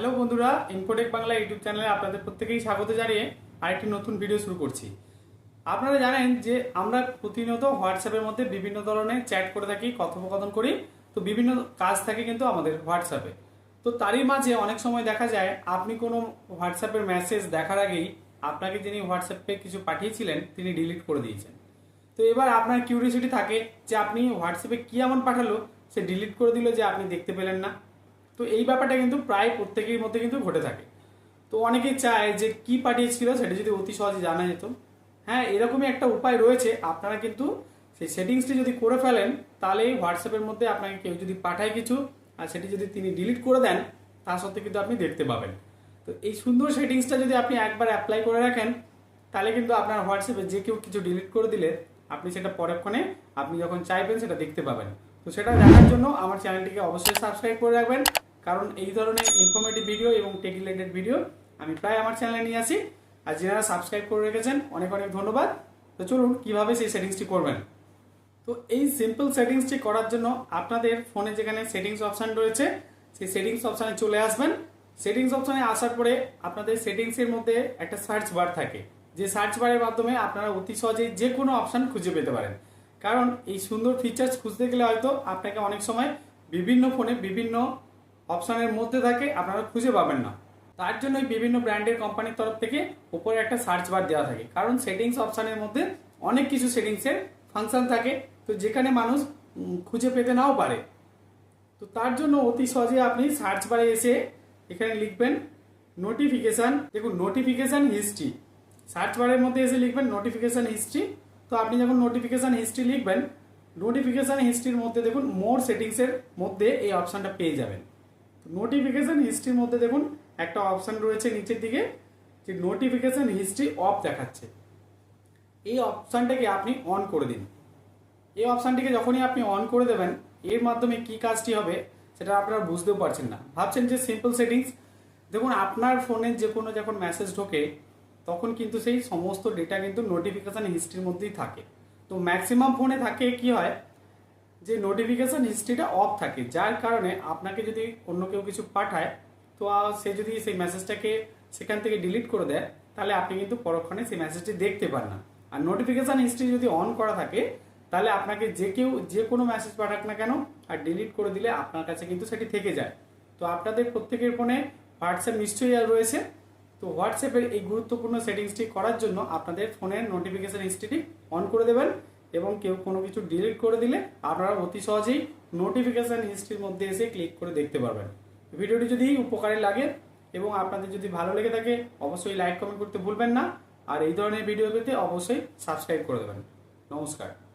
Hello বন্ধুরা Infotech Bangla YouTube চ্যানেলে আপনাদের প্রত্যেকেই স্বাগত জানিয়ে আরেকটি নতুন ভিডিও শুরু করছি। আপনারা জানেন যে আমরা প্রতিনিয়ত হোয়াটসঅ্যাপের মধ্যে বিভিন্ন ধরনের চ্যাট করে থাকি, কথোপকথন করি, তো বিভিন্ন কাজ থাকে কিন্তু আমাদের হোয়াটসঅ্যাপে তো তারই মাঝে অনেক সময় দেখা যায়, আপনি কোনো হোয়াটসঅ্যাপের মেসেজ দেখার আগেই আপনাকে যিনি হোয়াটসঅ্যাপে কিছু পাঠিয়েছিলেন, তিনি ডিলিট করে দিয়েছেন। তো এবার আপনার কিউরিয়াসিটি থাকে যে আপনি হোয়াটসঅ্যাপে কী এমন পাঠালো, সে ডিলিট করে দিল যে আপনি দেখতে পেলেন না। তো এই ব্যাপারটা কিন্তু প্রায় প্রত্যেকের মধ্যে কিন্তু ঘটে থাকে। তো অনেকেই চায় যে কি পাঠিয়েছিল সেটা যদি অতি সহজে জানা যেত। হ্যাঁ এরকমই একটা উপায় রয়েছে। আপনারা কিন্তু সেই সেটিংসটি যদি করে ফেলেন, তাহলে হোয়াটসঅ্যাপের মধ্যে আপনাকে কেউ যদি পাঠায় কিছু আর সেটি যদি তিনি ডিলিট করে দেন, তা সত্ত্বে কিন্তু আপনি দেখতে পাবেন। তো এই সুন্দর সেটিংসটা যদি আপনি একবার অ্যাপ্লাই করে রাখেন, তাহলে কিন্তু আপনার হোয়াটসঅ্যাপে যে কেউ কিছু ডিলিট করে দিলে, আপনি সেটা পরক্ষণে আপনি যখন চাইবেন সেটা দেখতে পাবেন। তো সেটা জানার জন্য আমার চ্যানেলটিকে অবশ্যই সাবস্ক্রাইব করে রাখবেন। কারণ এই ধরনের ইনফরমেটিভ ভিডিও এবং টেক রিলেটেড ভিডিও আমি প্রায় আমার চ্যানেলে নিয়ে আসি। আর যারা সাবস্ক্রাইব করে রেখেছেন, অনেক অনেক ধন্যবাদ। তো চলুন, কীভাবে সেই সেটিংসটি করবেন? তো এই সিম্পল সেটিংসটি করার জন্য আপনাদের ফোনে যেখানে সেটিংস অপশান রয়েছে, সেই সেটিংস অপশানে চলে আসবেন। সেটিংস অপশানে আসার পরে আপনাদের সেটিংসের মধ্যে একটা সার্চ বার থাকে। যে সার্চ বারের মাধ্যমে আপনারা অতি সহজেই যে কোনো অপশান খুঁজে পেতে পারেন। কারণ এই সুন্দর ফিচার্স খুঁজতে গেলে হয়তো আপনাকে অনেক সময় বিভিন্ন ফোনে বিভিন্ন অপশানের মধ্যে থাকে, আপনারা খুঁজে পাবেন না। তার জন্যই বিভিন্ন ব্র্যান্ডের কোম্পানির তরফ থেকে উপরে একটা সার্চ বার দেওয়া থাকে। কারণ সেটিংস অপশানের মধ্যে অনেক কিছু সেটিংসের ফাংশন থাকে। তো যেখানে মানুষ খুঁজে পেতে নাও পারে। তো তার জন্য অতি সহজে আপনি সার্চ বারে এসে এখানে লিখবেন নোটিফিকেশান। দেখুন, নোটিফিকেশান হিস্ট্রি। সার্চ বারের মধ্যে এসে লিখবেন নোটিফিকেশান হিস্ট্রি। তো আপনি যখন নোটিফিকেশান হিস্ট্রি লিখবেন, নোটিফিকেশান হিস্ট্রির মধ্যে দেখুন, মোর সেটিংসের মধ্যে এই অপশানটা পেয়ে যাবেন। নোটিফিকেশান হিস্ট্রির মধ্যে দেখুন, একটা অপশান রয়েছে নিচের দিকে, যে নোটিফিকেশান হিস্ট্রি অফ দেখাচ্ছে। এই অপশানটাকে আপনি অন করে দিন। এই অপশানটিকে যখনই আপনি অন করে দেবেন, এর মাধ্যমে কি কাজটি হবে, সেটা আপনারা বুঝতেও পারছেন না। ভাবছেন যে সিম্পল সেটিংস দেখুন, আপনার ফোনে যে কোনো যখন মেসেজ ঢোকে, তখন কিন্তু সেই সমস্ত ডেটা কিন্তু নোটিফিকেশান হিস্ট্রির মধ্যেই থাকে। তো ম্যাক্সিমাম ফোনে থাকে কি হয় যে নোটিফিকেশান হিস্ট্রিটা অফ থাকে, যার কারণে আপনাকে যদি অন্য কেউ কিছু পাঠায়, তো সে যদি সেই মেসেজটাকে সেখান থেকে ডিলিট করে দেয়, তাহলে আপনি কিন্তু পরক্ষণে সেই মেসেজটি দেখতে পান না। আর নোটিফিকেশান হিস্ট্রি যদি অন করা থাকে, তাহলে আপনাকে যে কেউ, যে কোনো মেসেজ পাঠাক না কেন, আর ডিলিট করে দিলে আপনার কাছে কিন্তু সেটি থেকে যায়। তো আপনাদের প্রত্যেকের ফোনে হোয়াটসঅ্যাপ নিশ্চয়ই আর রয়েছে। তো হোয়াটসঅ্যাপের এই গুরুত্বপূর্ণ সেটিংসটি করার জন্য আপনাদের ফোনের নোটিফিকেশান হিস্ট্রিটি অন করে দেবেন। এবং কেউ কোনো কিছু ডিলিট করে দিলে আপনারা অতি সহজেই নোটিফিকেশান হিস্ট্রির মধ্যে এসে ক্লিক করে দেখতে পারবেন। ভিডিওটি যদি উপকারে লাগে এবং আপনাদের যদি ভালো লেগে থাকে, অবশ্যই লাইক কমেন্ট করতে ভুলবেন না। আর এই ধরনের ভিডিও পেতে অবশ্যই সাবস্ক্রাইব করে দেবেন। নমস্কার।